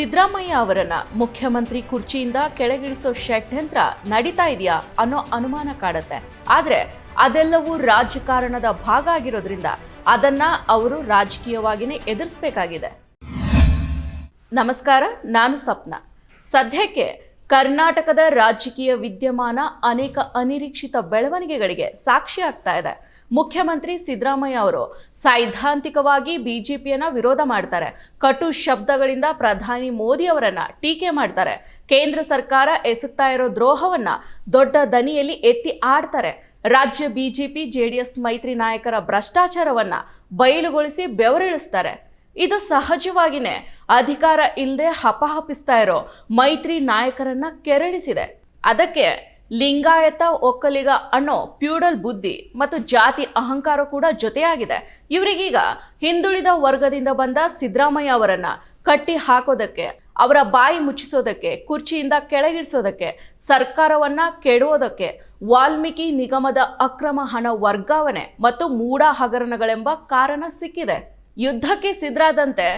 ಸಿದ್ದರಾಮಯ್ಯ ಅವರನ್ನ ಮುಖ್ಯಮಂತ್ರಿ ಕುರ್ಚಿಯಿಂದ ಕೆಳಗಿಳಿಸೋ ಷಡ್ಯಂತ್ರ ನಡೀತಾ ಇದೆಯಾ ಅನ್ನೋ ಅನುಮಾನ ಕಾಡತ್ತೆ. ಆದ್ರೆ ಅದೆಲ್ಲವೂ ರಾಜಕಾರಣದ ಭಾಗ ಆಗಿರೋದ್ರಿಂದ ಅದನ್ನ ಅವರು ರಾಜಕೀಯವಾಗಿನೇ ಎದುರಿಸಬೇಕಾಗಿದೆ. ನಮಸ್ಕಾರ, ನಾನು ಸಪ್ನ. ಸದ್ಯಕ್ಕೆ ಕರ್ನಾಟಕದ ರಾಜಕೀಯ ವಿದ್ಯಮಾನ ಅನೇಕ ಅನಿರೀಕ್ಷಿತ ಬೆಳವಣಿಗೆಗಳಿಗೆ ಸಾಕ್ಷಿ ಆಗ್ತಾ ಇದೆ. ಮುಖ್ಯಮಂತ್ರಿ ಸಿದ್ದರಾಮಯ್ಯ ಅವರು ಸೈದ್ಧಾಂತಿಕವಾಗಿ ಬಿಜೆಪಿಯನ್ನ ವಿರೋಧ ಮಾಡ್ತಾರೆ. ಕಟು ಶಬ್ದಗಳಿಂದ ಪ್ರಧಾನಿ ಮೋದಿ ಅವರನ್ನ ಟೀಕೆ ಮಾಡ್ತಾರೆ. ಕೇಂದ್ರ ಸರ್ಕಾರ ಎಸಗ್ತಾ ಇರೋ ದ್ರೋಹವನ್ನ ದೊಡ್ಡ ದನಿಯಲ್ಲಿ ಎತ್ತಿ ಆಡ್ತಾರೆ. ರಾಜ್ಯ ಬಿಜೆಪಿ, ಜೆಡಿಎಸ್ ಮೈತ್ರಿ ನಾಯಕರ ಭ್ರಷ್ಟಾಚಾರವನ್ನ ಬಯಲುಗೊಳಿಸಿ ಬೆವರಿಳಿಸ್ತಾರೆ. ಇದು ಸಹಜವಾಗಿನೇ ಅಧಿಕಾರ ಇಲ್ಲದೆ ಹಪಹಪಿಸ್ತಾ ಇರೋ ಮೈತ್ರಿ ನಾಯಕರನ್ನ ಕೆರಳಿಸಿದೆ. ಅದಕ್ಕೆ ಲಿಂಗಾಯತ, ಒಕ್ಕಲಿಗ ಅನ್ನೋ ಪ್ಯೂಡಲ್ ಬುದ್ಧಿ ಮತ್ತು ಜಾತಿ ಅಹಂಕಾರ ಕೂಡ ಜೊತೆಯಾಗಿದೆ. ಇವರಿಗೀಗ ಹಿಂದುಳಿದ ವರ್ಗದಿಂದ ಬಂದ ಸಿದ್ದರಾಮಯ್ಯ ಅವರನ್ನ ಕಟ್ಟಿ ಹಾಕೋದಕ್ಕೆ, ಅವರ ಬಾಯಿ ಮುಚ್ಚಿಸೋದಕ್ಕೆ, ಕುರ್ಚಿಯಿಂದ ಕೆಳಗಿಳಿಸೋದಕ್ಕೆ, ಸರ್ಕಾರವನ್ನ ಕೆಡುವುದಕ್ಕೆ, ವಾಲ್ಮೀಕಿ ನಿಗಮದ ಅಕ್ರಮ ಹಣ ವರ್ಗಾವಣೆ ಮತ್ತು ಮೂಢ ಹಗರಣಗಳೆಂಬ ಕಾರಣ ಸಿಕ್ಕಿದೆ. ಯುದ್ಧಕ್ಕೆ ಸಿದ್ಧರಾದಂತೆ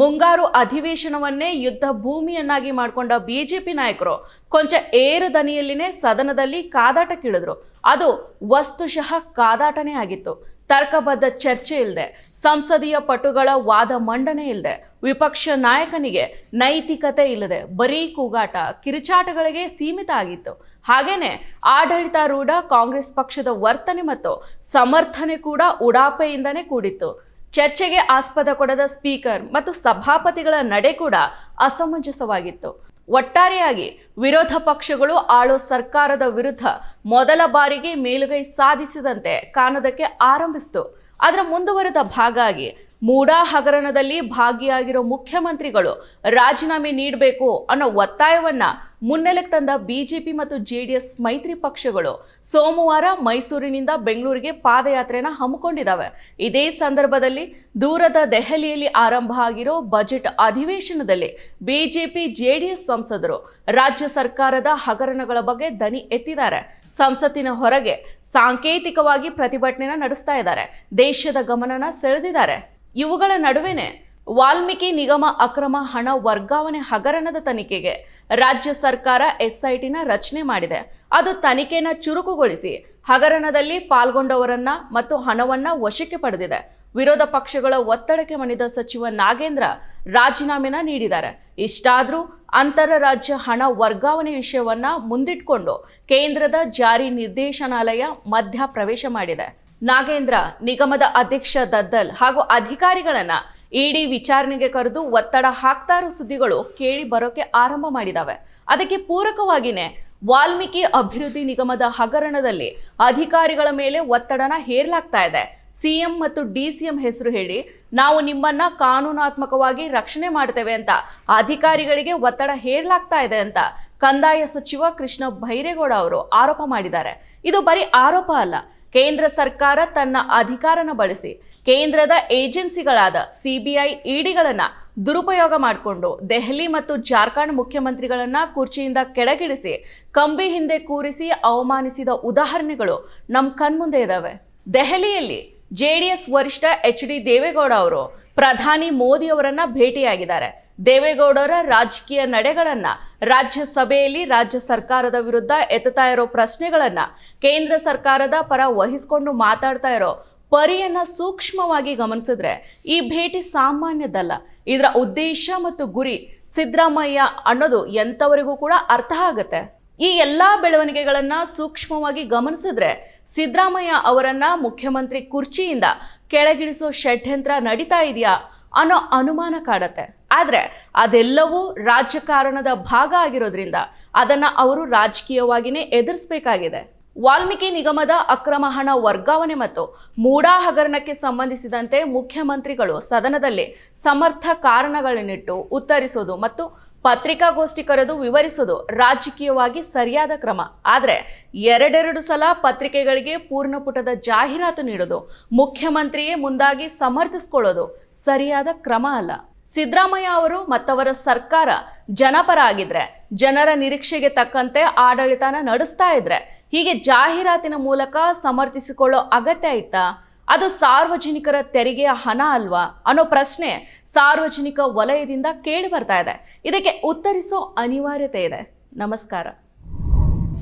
ಮುಂಗಾರು ಅಧಿವೇಶನವನ್ನೇ ಯುದ್ಧ ಭೂಮಿಯನ್ನಾಗಿ ಮಾಡಿಕೊಂಡ ಬಿಜೆಪಿ ನಾಯಕರು ಕೊಂಚ ಏರು ದನಿಯಲ್ಲಿನೇ ಸದನದಲ್ಲಿ ಕಾದಾಟಕ್ಕಿಳಿದ್ರು. ಅದು ವಸ್ತುಶಃ ಕಾದಾಟನೇ ಆಗಿತ್ತು. ತರ್ಕಬದ್ಧ ಚರ್ಚೆ ಇಲ್ಲದೆ ಸಂಸದೀಯ ಪಟುಗಳ ವಾದ ಮಂಡನೆ ಇಲ್ಲದೆ ವಿಪಕ್ಷ ನಾಯಕನಿಗೆ ನೈತಿಕತೆ ಇಲ್ಲದೆ ಬರೀ ಕೂಗಾಟ, ಕಿರುಚಾಟಗಳಿಗೆ ಸೀಮಿತ ಆಗಿತ್ತು. ಹಾಗೇನೆ ಆಡಳಿತಾರೂಢ ಕಾಂಗ್ರೆಸ್ ಪಕ್ಷದ ವರ್ತನೆ ಮತ್ತು ಸಮರ್ಥನೆ ಕೂಡ ಉಡಾಪೆಯಿಂದನೇ ಕೂಡಿತ್ತು. ಚರ್ಚೆಗೆ ಆಸ್ಪದ ಕೊಡದ ಸ್ಪೀಕರ್ ಮತ್ತು ಸಭಾಪತಿಗಳ ನಡೆ ಕೂಡ ಅಸಮಂಜಸವಾಗಿತ್ತು. ಒಟ್ಟಾರೆಯಾಗಿ ವಿರೋಧ ಪಕ್ಷಗಳು ಆಳು ಸರ್ಕಾರದ ವಿರುದ್ಧ ಮೊದಲ ಬಾರಿಗೆ ಮೇಲುಗೈ ಸಾಧಿಸಿದಂತೆ ಕಾಣೋದಕ್ಕೆ ಆರಂಭಿಸಿತು. ಅದರ ಮುಂದುವರೆದ ಭಾಗ ಆಗಿ ಮೂಡಾ ಹಗರಣದಲ್ಲಿ ಭಾಗಿಯಾಗಿರೋ ಮುಖ್ಯಮಂತ್ರಿಗಳು ರಾಜೀನಾಮೆ ನೀಡಬೇಕು ಅನ್ನೋ ಒತ್ತಾಯವನ್ನ ಮುನ್ನೆಲೆಗೆ ತಂದ ಬಿಜೆಪಿ ಮತ್ತು ಜೆಡಿಎಸ್ ಮೈತ್ರಿ ಪಕ್ಷಗಳು ಸೋಮವಾರ ಮೈಸೂರಿನಿಂದ ಬೆಂಗಳೂರಿಗೆ ಪಾದಯಾತ್ರೆಯನ್ನು ಹಮ್ಮಿಕೊಂಡಿದ್ದಾವೆ. ಇದೇ ಸಂದರ್ಭದಲ್ಲಿ ದೂರದ ದೆಹಲಿಯಲ್ಲಿ ಆರಂಭ ಆಗಿರೋ ಬಜೆಟ್ ಅಧಿವೇಶನದಲ್ಲಿ ಬಿಜೆಪಿ, ಜೆಡಿಎಸ್ ಸಂಸದರು ರಾಜ್ಯ ಸರ್ಕಾರದ ಹಗರಣಗಳ ಬಗ್ಗೆ ದನಿ ಎತ್ತಿದ್ದಾರೆ. ಸಂಸತ್ತಿನ ಹೊರಗೆ ಸಾಂಕೇತಿಕವಾಗಿ ಪ್ರತಿಭಟನೆನ ನಡೆಸ್ತಾ ಇದ್ದಾರೆ. ದೇಶದ ಗಮನನ ಸೆಳೆದಿದ್ದಾರೆ. ಇವುಗಳ ನಡುವೆನೆ ವಾಲ್ಮೀಕಿ ನಿಗಮ ಅಕ್ರಮ ಹಣ ವರ್ಗಾವಣೆ ಹಗರಣದ ತನಿಖೆಗೆ ರಾಜ್ಯ ಸರ್ಕಾರ ಎಸ್ಐಟಿನ ರಚನೆ ಮಾಡಿದೆ. ಅದು ತನಿಖೆನ ಚುರುಕುಗೊಳಿಸಿ ಹಗರಣದಲ್ಲಿ ಪಾಲ್ಗೊಂಡವರನ್ನ ಮತ್ತು ಹಣವನ್ನ ವಶಕ್ಕೆ ಪಡೆದಿದೆ. ವಿರೋಧ ಪಕ್ಷಗಳ ಒತ್ತಡಕ್ಕೆ ಮಣಿದ ಸಚಿವ ನಾಗೇಂದ್ರ ರಾಜೀನಾಮೆನ ನೀಡಿದ್ದಾರೆ. ಇಷ್ಟಾದರೂ ಅಂತರರಾಜ್ಯ ಹಣ ವರ್ಗಾವಣೆ ವಿಷಯವನ್ನ ಮುಂದಿಟ್ಕೊಂಡು ಕೇಂದ್ರದ ಜಾರಿ ನಿರ್ದೇಶನಾಲಯ ಮಧ್ಯ ಪ್ರವೇಶ ಮಾಡಿದೆ. ನಾಗೇಂದ್ರ, ನಿಗಮದ ಅಧ್ಯಕ್ಷ ದದ್ದಲ್ ಹಾಗೂ ಅಧಿಕಾರಿಗಳನ್ನ ಇಡಿ ವಿಚಾರಣೆಗೆ ಕರೆದು ಒತ್ತಡ ಹಾಕ್ತಾ ಇರೋ ಸುದ್ದಿಗಳು ಕೇಳಿ ಬರೋಕೆ ಆರಂಭ ಮಾಡಿದಾವೆ. ಅದಕ್ಕೆ ಪೂರಕವಾಗಿನೇ ವಾಲ್ಮೀಕಿ ಅಭಿವೃದ್ಧಿ ನಿಗಮದ ಹಗರಣದಲ್ಲಿ ಅಧಿಕಾರಿಗಳ ಮೇಲೆ ಒತ್ತಡನ ಹೇರಲಾಗ್ತಾ ಇದೆ. ಸಿಎಂ ಮತ್ತು ಡಿ ಸಿಎಂ ಹೆಸರು ಹೇಳಿ, ನಾವು ನಿಮ್ಮನ್ನ ಕಾನೂನಾತ್ಮಕವಾಗಿ ರಕ್ಷಣೆ ಮಾಡ್ತೇವೆ ಅಂತ, ಅಧಿಕಾರಿಗಳಿಗೆ ಒತ್ತಡ ಹೇರಲಾಗ್ತಾ ಇದೆ ಅಂತ ಕಂದಾಯ ಸಚಿವ ಕೃಷ್ಣ ಬೈರೇಗೌಡ ಅವರು ಆರೋಪ ಮಾಡಿದ್ದಾರೆ. ಇದು ಬರೀ ಆರೋಪ ಅಲ್ಲ ಕೇಂದ್ರ ಸರ್ಕಾರ ತನ್ನ ಅಧಿಕಾರನ ಬಳಸಿ ಕೇಂದ್ರದ ಏಜೆನ್ಸಿಗಳಾದ ಸಿಬಿಐ ಇಡಿಗಳನ್ನು ದುರುಪಯೋಗ ಮಾಡಿಕೊಂಡು ದೆಹಲಿ ಮತ್ತು ಜಾರ್ಖಂಡ್ ಮುಖ್ಯಮಂತ್ರಿಗಳನ್ನ ಕುರ್ಚಿಯಿಂದ ಕೆಳಗಿಳಿಸಿ, ಕಂಬಿ ಹಿಂದೆ ಕೂರಿಸಿ ಅವಮಾನಿಸಿದ ಉದಾಹರಣೆಗಳು ನಮ್ಮ ಕಣ್ಮುಂದೆ ಇದ್ದಾವೆ ದೆಹಲಿಯಲ್ಲಿ ಜೆಡಿಎಸ್ ವರಿಷ್ಠ ಎಚ್ ಡಿ ದೇವೇಗೌಡ ಅವರು ಪ್ರಧಾನಿ ಮೋದಿ ಅವರನ್ನ ಭೇಟಿಯಾಗಿದ್ದಾರೆ. ದೇವೇಗೌಡರ ರಾಜಕೀಯ ನಡೆಗಳನ್ನ ರಾಜ್ಯಸಭೆಯಲ್ಲಿ ರಾಜ್ಯ ಸರ್ಕಾರದ ವಿರುದ್ಧ ಎತ್ತುತ್ತಾ ಇರೋ ಪ್ರಶ್ನೆಗಳನ್ನ ಕೇಂದ್ರ ಸರ್ಕಾರದ ಪರ ವಹಿಸ್ಕೊಂಡು ಮಾತಾಡ್ತಾ ಇರೋ ಪರಿಯನ್ನ ಸೂಕ್ಷ್ಮವಾಗಿ ಗಮನಿಸಿದ್ರೆ ಈ ಭೇಟಿ ಸಾಮಾನ್ಯದಲ್ಲ. ಇದರ ಉದ್ದೇಶ ಮತ್ತು ಗುರಿ ಸಿದ್ದರಾಮಯ್ಯ ಅನ್ನೋದು ಎಂಥವರಿಗೂ ಕೂಡ ಅರ್ಥ ಆಗುತ್ತೆ. ಈ ಎಲ್ಲ ಬೆಳವಣಿಗೆಗಳನ್ನು ಸೂಕ್ಷ್ಮವಾಗಿ ಗಮನಿಸಿದ್ರೆ ಸಿದ್ದರಾಮಯ್ಯ ಅವರನ್ನ ಮುಖ್ಯಮಂತ್ರಿ ಕುರ್ಚಿಯಿಂದ ಕೆಳಗಿಳಿಸೋ ಷಡ್ಯಂತ್ರ ನಡೀತಾ ಇದೆಯಾ ಅನ್ನೋ ಅನುಮಾನ ಕಾಡತ್ತೆ. ಆದ್ರೆ ಅದೆಲ್ಲವೂ ರಾಜಕಾರಣದ ಭಾಗ ಆಗಿರೋದ್ರಿಂದ ಅದನ್ನು ಅವರು ರಾಜಕೀಯವಾಗಿನೇ ಎದುರಿಸಬೇಕಾಗಿದೆ. ವಾಲ್ಮೀಕಿ ನಿಗಮದ ಅಕ್ರಮ ಹಣ ವರ್ಗಾವಣೆ ಮತ್ತು ಮೂಡಾ ಹಗರಣಕ್ಕೆ ಸಂಬಂಧಿಸಿದಂತೆ ಮುಖ್ಯಮಂತ್ರಿಗಳು ಸದನದಲ್ಲಿ ಸಮರ್ಥ ಕಾರಣಗಳನ್ನಿಟ್ಟು ಉತ್ತರಿಸೋದು ಮತ್ತು ಪತ್ರಿಕಾಗೋಷ್ಠಿ ಕರೆದು ವಿವರಿಸೋದು ರಾಜಕೀಯವಾಗಿ ಸರಿಯಾದ ಕ್ರಮ. ಆದರೆ ಎರಡೆರಡು ಸಲ ಪತ್ರಿಕೆಗಳಿಗೆ ಪೂರ್ಣ ಪುಟದ ಜಾಹೀರಾತು ನೀಡೋದು ಮುಖ್ಯಮಂತ್ರಿಯೇ ಮುಂದಾಗಿ ಸಮರ್ಥಿಸ್ಕೊಳ್ಳೋದು ಸರಿಯಾದ ಕ್ರಮ ಅಲ್ಲ. ಸಿದ್ದರಾಮಯ್ಯ ಅವರು ಮತ್ತವರ ಸರ್ಕಾರ ಜನಪರ ಆಗಿದ್ರೆ, ಜನರ ನಿರೀಕ್ಷೆಗೆ ತಕ್ಕಂತೆ ಆಡಳಿತನ ನಡೆಸ್ತಾ ಇದ್ರೆ, ಹೀಗೆ ಜಾಹೀರಾತಿನ ಮೂಲಕ ಸಮರ್ಥಿಸಿಕೊಳ್ಳೋ ಅಗತ್ಯ ಇತ್ತಾ? ಅದು ಸಾರ್ವಜನಿಕರ ತೆರಿಗೆಯ ಹಣ ಅಲ್ವಾ? ಅನ್ನೋ ಪ್ರಶ್ನೆ ಸಾರ್ವಜನಿಕ ವಲಯದಿಂದ ಕೇಳಿ ಬರ್ತಾ ಇದೆ. ಇದಕ್ಕೆ ಉತ್ತರಿಸೋ ಅನಿವಾರ್ಯತೆ ಇದೆ. ನಮಸ್ಕಾರ.